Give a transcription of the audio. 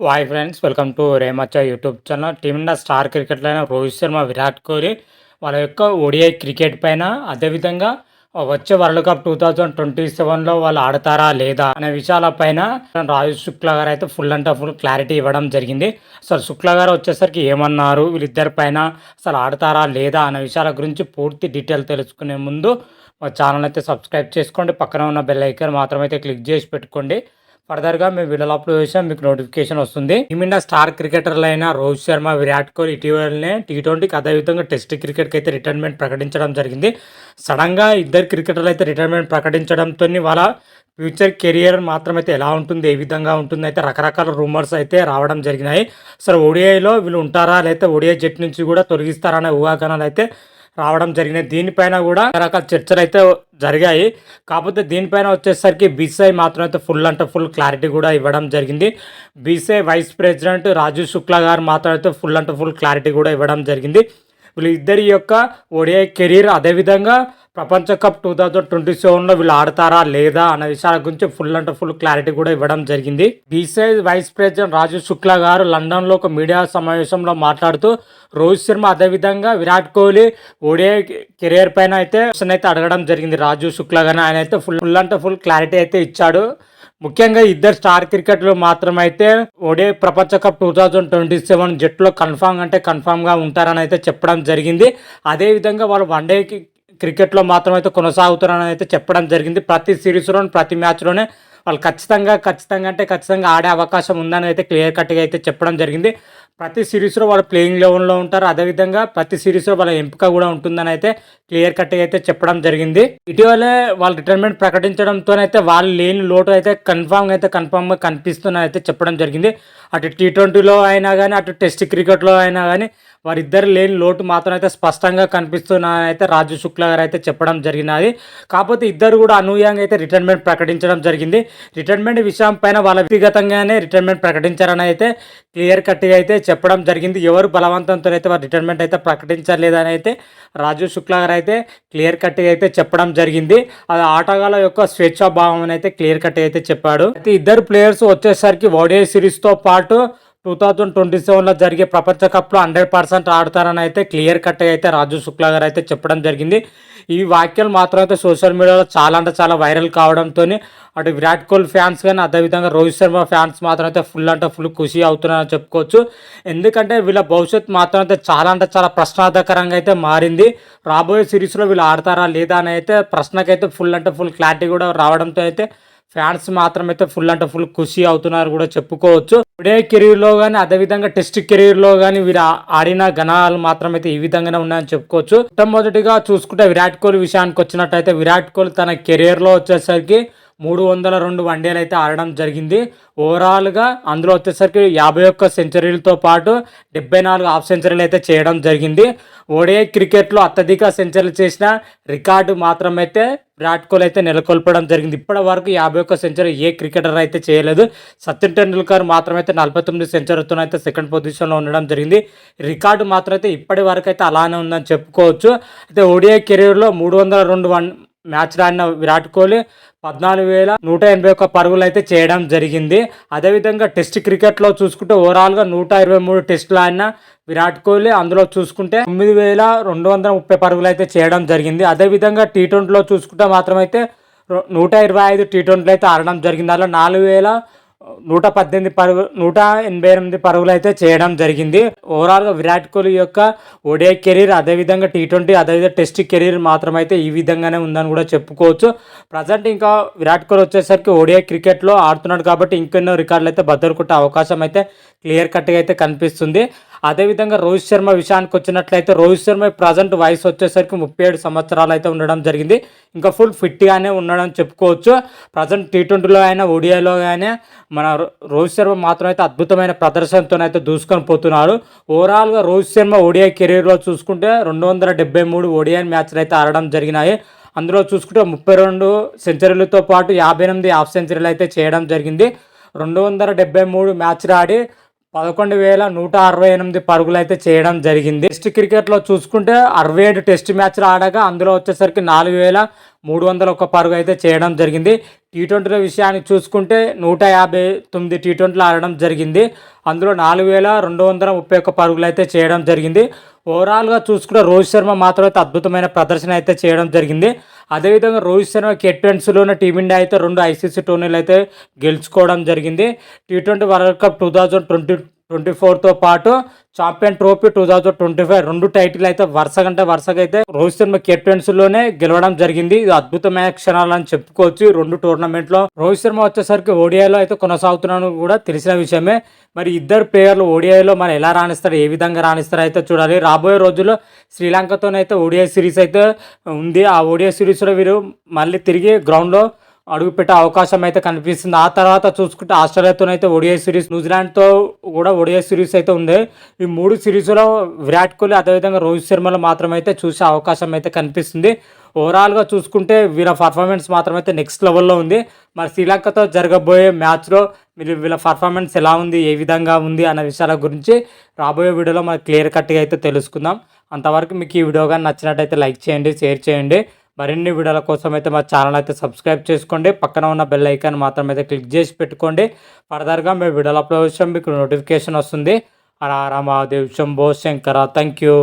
వాయ్ friends welcome to రేమచ్చ YouTube channel Team India star క్రికెట్లైన Rohit Sharma Virat Kohli వాళ్ళ యొక్క ఓడిఐ క్రికెట్ పైన అదేవిధంగా వచ్చే world cup two thousand twenty సెవెన్లో వాళ్ళు ఆడతారా లేదా అనే విషయాలపైన రాజు శుక్లా గారు అయితే ఫుల్ అండ్ ఫుల్ క్లారిటీ ఇవ్వడం జరిగింది. అసలు శుక్లా గారు వచ్చేసరికి ఏమన్నారు? వీళ్ళిద్దరి పైన అసలు ఆడతారా లేదా అనే విషయాల గురించి పూర్తి డీటెయిల్ తెలుసుకునే ముందు మా ఛానల్ అయితే సబ్స్క్రైబ్ చేసుకోండి. పక్కన ఉన్న బెల్ ఐకన్ మాత్రమైతే క్లిక్ చేసి పెట్టుకోండి. ఫర్దర్గా మేము వీడియోలో అప్లోడ్ చేసాం మీకు నోటిఫికేషన్ వస్తుంది. టీమిండియా స్టార్ క్రికెటర్లు అయిన రోహిత్ శర్మ విరాట్ కోహ్లీ ఇటీవలనే టీ ట్వంటీకి అదేవిధంగా టెస్ట్ క్రికెట్కి అయితే రిటైర్మెంట్ ప్రకటించడం జరిగింది. సడన్గా ఇద్దరు క్రికెటర్లు అయితే రిటైర్మెంట్ ప్రకటించడంతో వాళ్ళ ఫ్యూచర్ కెరియర్ మాత్రమైతే ఎలా ఉంటుంది ఏ విధంగా ఉంటుంది అయితే రకరకాల రూమర్స్ అయితే రావడం జరిగినాయి. సరే ఓడిఐలో వీళ్ళు ఉంటారా లేకపోతే ఓడిఐ జట్ నుంచి కూడా తొలగిస్తారనే ఊహాగానాలు అయితే రావడం జరిగినాయి. దీనిపైన కూడా రకరకాల చర్చలు అయితే జరిగాయి. కాకపోతే దీనిపైన వచ్చేసరికి బీసీఐ మాత్రం అయితే ఫుల్ అంటే ఫుల్ క్లారిటీ కూడా ఇవ్వడం జరిగింది. BCCI vice president Raju Shukla గారు మాత్రం అయితే ఫుల్ అంటే ఫుల్ క్లారిటీ కూడా ఇవ్వడం జరిగింది. వీళ్ళు ఇద్దరి యొక్క ఓడిఐ కెరీర్ అదేవిధంగా ప్రపంచ కప్ టూ థౌజండ్ ట్వంటీ సెవెన్లో వీళ్ళు ఆడతారా లేదా అనే విషయాల గురించి ఫుల్ అంటే ఫుల్ క్లారిటీ కూడా ఇవ్వడం జరిగింది. BCCI vice president Raju Shukla గారు లండన్లో ఒక మీడియా సమావేశంలో మాట్లాడుతూ రోహిత్ శర్మ అదేవిధంగా విరాట్ కోహ్లీ ఓడిఐ కెరియర్ పైన అయితే క్వశ్చన్ అయితే అడగడం జరిగింది. రాజు శుక్లా గారు ఆయన అయితే ఫుల్ ఫుల్ అంటే ఫుల్ క్లారిటీ అయితే ఇచ్చాడు. ముఖ్యంగా ఇద్దరు స్టార్ క్రికెట్లు మాత్రమైతే ఓడే ప్రపంచ cup two thousand twenty seven జట్టులో కన్ఫామ్ అంటే కన్ఫామ్గా ఉంటారని అయితే చెప్పడం జరిగింది. అదేవిధంగా వాళ్ళు వన్ డే క్రికెట్లో మాత్రం అయితే కొనసాగుతారని అయితే చెప్పడం జరిగింది. ప్రతి సిరీస్లో ప్రతి మ్యాచ్లోనే వాళ్ళు ఖచ్చితంగా ఖచ్చితంగా అంటే ఖచ్చితంగా ఆడే అవకాశం ఉందని అయితే క్లియర్ కట్గా అయితే చెప్పడం జరిగింది. ప్రతి సిరీస్లో వాళ్ళు ప్లేయింగ్ లెవెన్లో ఉంటారు. అదేవిధంగా ప్రతి సిరీస్లో వాళ్ళ ఎంపిక కూడా ఉంటుందని అయితే క్లియర్ కట్గా అయితే చెప్పడం జరిగింది. ఇటీవలే వాళ్ళు రిటైర్మెంట్ ప్రకటించడంతో అయితే వాళ్ళు లేని లోటు అయితే కన్ఫామ్గా అయితే కన్ఫామ్గా కనిపిస్తుందని అయితే చెప్పడం జరిగింది. అటు టీ ట్వంటీలో అయినా కానీ అటు టెస్ట్ క్రికెట్లో అయినా కానీ వారిద్దరు లేని లోటు మాత్రం అయితే స్పష్టంగా కనిపిస్తున్నాయని అయితే రాజు శుక్లా గారు అయితే చెప్పడం జరిగినది. కాకపోతే ఇద్దరు కూడా అనూహ్యంగా అయితే రిటైర్మెంట్ ప్రకటించడం జరిగింది. రిటైర్మెంట్ విషయం పైన వాళ్ళ వ్యక్తిగతంగానే రిటైర్మెంట్ ప్రకటించారని అయితే క్లియర్ కట్గా అయితే చెప్పడం జరిగింది. ఎవరు బలవంతంతో అయితే వారు రిటైర్మెంట్ అయితే ప్రకటించలేదని అయితే రాజు శుక్లా గారు అయితే క్లియర్ కట్గా అయితే చెప్పడం జరిగింది. అది ఆటగాళ్ళ యొక్క స్వేచ్ఛాభావం అని అయితే క్లియర్ కట్గా అయితే చెప్పాడు. అయితే ఇద్దరు ప్లేయర్స్ వచ్చేసరికి ఓడిఐ సిరీస్తో పాటు టూ థౌజండ్ ట్వంటీ సెవెన్లో జరిగే ప్రపంచ కప్లో హండ్రెడ్ పర్సెంట్ ఆడతారని అయితే క్లియర్ కట్గా అయితే రాజు శుక్లా గారు అయితే చెప్పడం జరిగింది. ఈ వాక్యాలు మాత్రం అయితే సోషల్ మీడియాలో చాలా అంటే చాలా వైరల్ కావడంతో అటు విరాట్ కోహ్లీ ఫ్యాన్స్ కానీ అదేవిధంగా రోహిత్ శర్మ ఫ్యాన్స్ మాత్రం అయితే ఫుల్ అంటే ఫుల్ ఖుషి అవుతున్నారని చెప్పుకోవచ్చు. ఎందుకంటే వీళ్ళ భవిష్యత్తు మాత్రం అయితే చాలా అంటే చాలా ప్రశ్నార్థకరంగా అయితే మారింది. రాబోయే సిరీస్లో వీళ్ళు ఆడతారా లేదా అని అయితే ప్రశ్నకైతే ఫుల్ అంటే ఫుల్ క్లారిటీ కూడా రావడంతో అయితే ఫ్యాన్స్ మాత్రం అయితే ఫుల్ అంటే ఫుల్ ఖుషి అవుతున్నారు కూడా చెప్పుకోవచ్చు. ఇప్పుడే కెరీర్లో కానీ అదేవిధంగా టెస్ట్ కెరీర్లో కానీ వీరు ఆడిన గణాలు మాత్రం అయితే ఈ విధంగానే ఉన్నాయని చెప్పుకోవచ్చు. మొట్టమొదటిగా చూసుకుంటే విరాట్ కోహ్లీ విషయానికి వచ్చినట్టయితే విరాట్ కోహ్లీ తన కెరీర్లో వచ్చేసరికి మూడు వందల రెండు వన్డేలు అయితే ఆడడం జరిగింది. ఓవరాల్గా అందులో వచ్చేసరికి యాభై ఒక్క సెంచరీలతో పాటు డెబ్బై నాలుగు హాఫ్ సెంచరీలు అయితే చేయడం జరిగింది. ఓడిఐ క్రికెట్లో అత్యధిక సెంచరీలు చేసిన రికార్డు మాత్రమైతే విరాట్ కోహ్లీ అయితే నెలకొల్పడం జరిగింది. ఇప్పటి వరకు యాభై ఒక్క సెంచరీ ఏ క్రికెటర్ అయితే చేయలేదు. సచిన్ టెండూల్కర్ మాత్రమైతే నలభై తొమ్మిది సెంచరీతో అయితే సెకండ్ పొజిషన్లో ఉండడం జరిగింది. రికార్డు మాత్రం అయితే ఇప్పటి వరకు అయితే అలానే ఉందని చెప్పుకోవచ్చు. అయితే ఓడిఐ కెరీర్లో మూడు వందల రెండు వన్ మ్యాచ్లు ఆడిన విరాట్ కోహ్లీ పద్నాలుగు వేల నూట ఎనభై ఒక్క పరుగులు అయితే చేయడం జరిగింది. అదేవిధంగా టెస్ట్ క్రికెట్లో చూసుకుంటే ఓవరాల్గా నూట ఇరవై మూడు టెస్టులు ఆడిన విరాట్ కోహ్లీ అందులో చూసుకుంటే తొమ్మిది వేల రెండు వందల ముప్పై పరుగులు అయితే చేయడం జరిగింది. అదేవిధంగా టీ ట్వంటీలో చూసుకుంటే మాత్రమైతే నూట ఇరవై ఐదు టీ ట్వంటీలు అయితే ఆడడం జరిగింది. అలా నాలుగు వేల నూట పద్దెనిమిది పరుగు నూట ఎనభై ఎనిమిది పరుగులు అయితే చేయడం జరిగింది. ఓవరాల్గా విరాట్ కోహ్లీ యొక్క ఓడిఐ కెరీర్ అదేవిధంగా టీ ట్వంటీ అదేవిధంగా టెస్ట్ కెరీర్ మాత్రం అయితే ఈ విధంగానే ఉందని కూడా చెప్పుకోవచ్చు. ప్రజెంట్ ఇంకా విరాట్ కోహ్లీ వచ్చేసరికి ఓడిఐ క్రికెట్లో ఆడుతున్నాడు కాబట్టి ఇంకెన్నో రికార్డులు అయితే బద్దలు అవకాశం అయితే క్లియర్ కట్గా అయితే కనిపిస్తుంది. అదేవిధంగా రోహిత్ శర్మ విషయానికి వచ్చినట్లయితే రోహిత్ శర్మ ప్రజెంట్ వయసు వచ్చేసరికి ముప్పై ఏడు సంవత్సరాలు అయితే ఉండడం జరిగింది. ఇంకా ఫుల్ ఫిట్గానే ఉండడం చెప్పుకోవచ్చు. ప్రజెంట్ టీ ట్వంటీలో అయినా ఓడిఐలో కానీ మన రోహిత్ శర్మ మాత్రం అయితే అద్భుతమైన ప్రదర్శనతోనైతే దూసుకొని పోతున్నారు ఓవరాల్గా రోహిత్ శర్మ ఓడిఐ కెరీర్లో చూసుకుంటే రెండు వందల డెబ్బై మూడు ఓడిఐ మ్యాచ్లు అయితే ఆడడం జరిగినాయి. అందులో చూసుకుంటే ముప్పై రెండు సెంచరీలతో పాటు యాభై ఎనిమిది హాఫ్ సెంచరీలు అయితే చేయడం జరిగింది. రెండు వందల డెబ్బై మూడు మ్యాచ్లు ఆడి పదకొండు వేల నూట అరవై ఎనిమిది పరుగులు అయితే చేయడం జరిగింది. టెస్ట్ క్రికెట్లో చూసుకుంటే అరవై ఏడు టెస్ట్ మ్యాచ్లు ఆడగా అందులో వచ్చేసరికి నాలుగు వేల మూడు వందల ఒక్క పరుగు అయితే చేయడం జరిగింది. టీ ట్వంటీల విషయాన్ని చూసుకుంటే నూట యాభై తొమ్మిది టీ ట్వంటీలు ఆడడం జరిగింది. అందులో నాలుగు వేల రెండు వందల ముప్పై ఒక్క పరుగులు అయితే చేయడం జరిగింది. ఓవరాల్గా చూసుకుంటే రోహిత్ శర్మ మాత్రం అయితే అద్భుతమైన ప్రదర్శన అయితే చేయడం జరిగింది. అదేవిధంగా రోహిత్ శర్మ కెప్టెన్సీలోనే టీమిండియా అయితే రెండు ఐసీసీ టోర్నీలు అయితే గెలుచుకోవడం జరిగింది. T twenty world cup two thousand twenty twenty ఫోర్తో పాటు champion trophy two thousand twenty five రెండు టైటిల్ అయితే వరుసగా అంటే వరుసగా అయితే రోహిత్ శర్మ కెప్టెన్సీలోనే గెలవడం జరిగింది. ఇది అద్భుతమైన క్షణాలు అని చెప్పుకోవచ్చు. రెండు టోర్నమెంట్లో రోహిత్ శర్మ వచ్చేసరికి ఓడిఐలో అయితే కొనసాగుతున్నాను కూడా తెలిసిన విషయమే. మరి ఇద్దరు ప్లేయర్లు ఓడిఐలో మరి ఎలా రాణిస్తారు ఏ విధంగా రాణిస్తారు అయితే చూడాలి. రాబోయే రోజుల్లో శ్రీలంకతోనైతే ఓడిఐ సిరీస్ అయితే ఉంది. ఆ ఓడిఐ సిరీస్లో వీరు మళ్ళీ తిరిగి గ్రౌండ్లో అడుగుపెట్టే అవకాశం అయితే కనిపిస్తుంది. ఆ తర్వాత చూసుకుంటే ఆస్ట్రేలియాతోనైతే ఒడిఐ సిరీస్ న్యూజిలాండ్తో కూడా ఒడిఐ సిరీస్ అయితే ఉంది. ఈ మూడు సిరీస్లో విరాట్ కోహ్లీ అదేవిధంగా రోహిత్ శర్మలో మాత్రమైతే చూసే అవకాశం అయితే కనిపిస్తుంది. ఓవరాల్గా చూసుకుంటే వీళ్ళ పర్ఫార్మెన్స్ మాత్రమైతే నెక్స్ట్ లెవెల్లో ఉంది. మరి శ్రీలంకతో జరగబోయే మ్యాచ్లో మీరు వీళ్ళ పర్ఫార్మెన్స్ ఎలా ఉంది ఏ విధంగా ఉంది అన్న విషయాల గురించి రాబోయే వీడియోలో మనం క్లియర్ కట్గా అయితే తెలుసుకుందాం. అంతవరకు మీకు ఈ వీడియో కానీ నచ్చినట్టయితే లైక్ చేయండి షేర్ చేయండి. మరిన్ని వీడియోల కోసం అయితే మా ఛానల్ అయితే సబ్స్క్రైబ్ చేసుకోండి. పక్కన ఉన్న బెల్ ఐకాన్ మాత్రం అయితే క్లిక్ చేసి పెట్టుకోండి. ఫర్దర్గా మేము వీడియోలు అప్లోడ్ చేసాం మీకు నోటిఫికేషన్ వస్తుంది. Hara Hara Mahadev Shambho Shankara thank you